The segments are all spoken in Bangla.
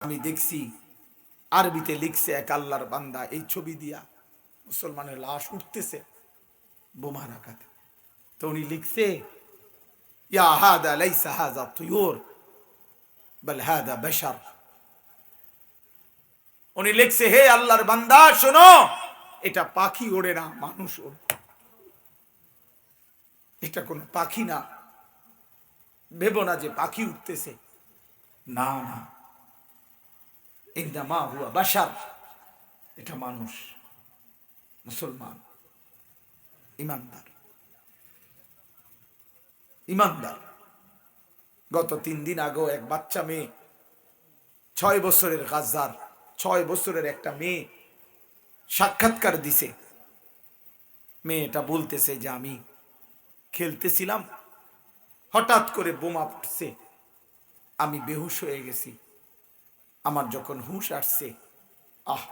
আমি দেখছি আরবিতে লিখছে এক আল্লাহর বান্দা, এই ছবি দিয়া মুসলমানের লাশ উঠতেছে বোমা রাখাতে তো উনি লিখছে, ইয়া হাদা লাইসা হাদা উনি লিখছে, হে আল্লাহর বান্দা, শোনো, এটা পাখি ওড়ে না, মানুষ ওড়ে এটা কোনো পাখি না। ভেবো না যে পাখি উঠতেছে। না না। ইন্দা মা হুয়া বাসার এটা মানুষ, মুসলমান, ইমানদার। ইমানদার। গত তিন দিন আগেও এক বাচ্চা মেয়ে, ছয় বছরের গাজার ছয় বছরের একটা মেয়ে সাক্ষাৎকার দিছে। মেয়েটা বলতেছে যে, আমি খেলতেছিলাম, হঠাৎ করে বোমা ফুটছে, আমি বেহুশ হয়ে গেছি। আমার যখন হুঁশ আসছে, আহ,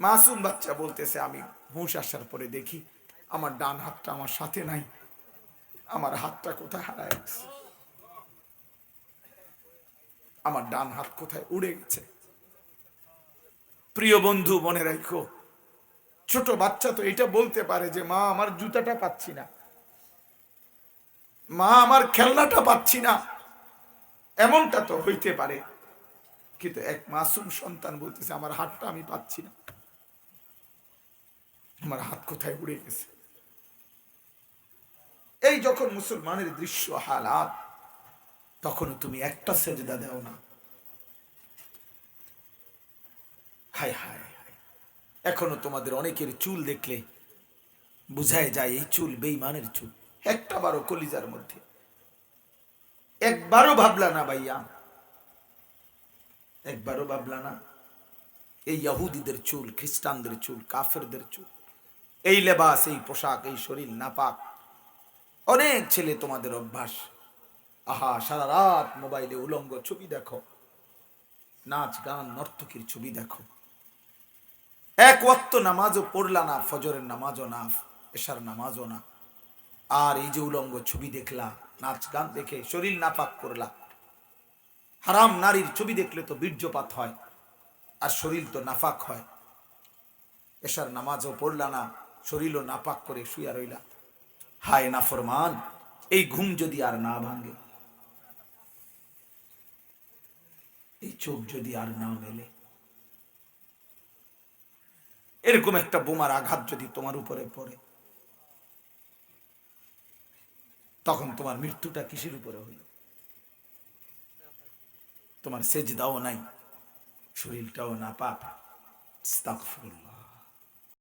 মাসুম বাচ্চা বলতেছে, আমি হুঁশ আসার পরে দেখি আমার ডান হাতটা আমার সাথে নাই, আমার হাতটা কোথায় হারায় গেছে? আমার ডান হাত কোথায় উড়ে গেছে? প্রিয় বন্ধু, মনে রাখো, ছোট বাচ্চা তো এটা বলতে পারে যে, মা, আমার জুতাটা পাচ্ছি না। মা, আমার খেলনাটা পাচ্ছি না। এমনটা তো হইতে পারে। কিন্তু এক মাসুম সন্তান বলতেছে, আমার হাতটা আমি পাচ্ছি না। আমার হাত কোথায় উড়ে গেছে? এই যখন মুসলমানের দৃশ্য, হালাত, তখনও তুমি একটা সেজদা দাও না। হায় হায় এখনও তোমাদের অনেকের চুল দেখলে বুঝায় যায়, এই চুল বেইমানের চুল। একটা বারো কলিজার মধ্যে। একবারও ভাবলা না ভাইয়া একবারও ভাবলা না? এই ইহুদিদের চুল, খ্রিস্টানদের চুল, কাফেরদের চুল, এই লেবাস, এই পোশাক, এই শরীর নাপাক। অনেক ছেলে তোমাদের অভ্যাস। আহা, সারা রাত মোবাইলে উলঙ্গ ছবি দেখো, নাচ গান, নর্তকীর ছবি দেখো। এক ওয়াক্ত নামাজও পড়লা না, ফজরের নামাজও না, এশার নামাজও না। আর এই যে উলঙ্গ ছবি দেখলা, নাচ গান দেখে শরীর নাপাক করলা। হারাম নারীর ছবি দেখলে তো বীর্যপাত হয়, আর শরীর তো নাফাক হয়। এশার নামাজও পড়লা না, শরীরও নাপাক করে শুয়া রইলা। হায় নাফরমান, এই ঘুম যদি আর না ভাঙে, এই চোখ যদি আর না মেলে। এরকম একটা বোমার আঘাত যদি তোমার উপরে পড়ে, তখন তোমার মৃত্যুটা কিসের উপরে হইল? তোমার সেজদাও নাই শরীরটাও না পাপ আস্তাগফিরুল্লাহ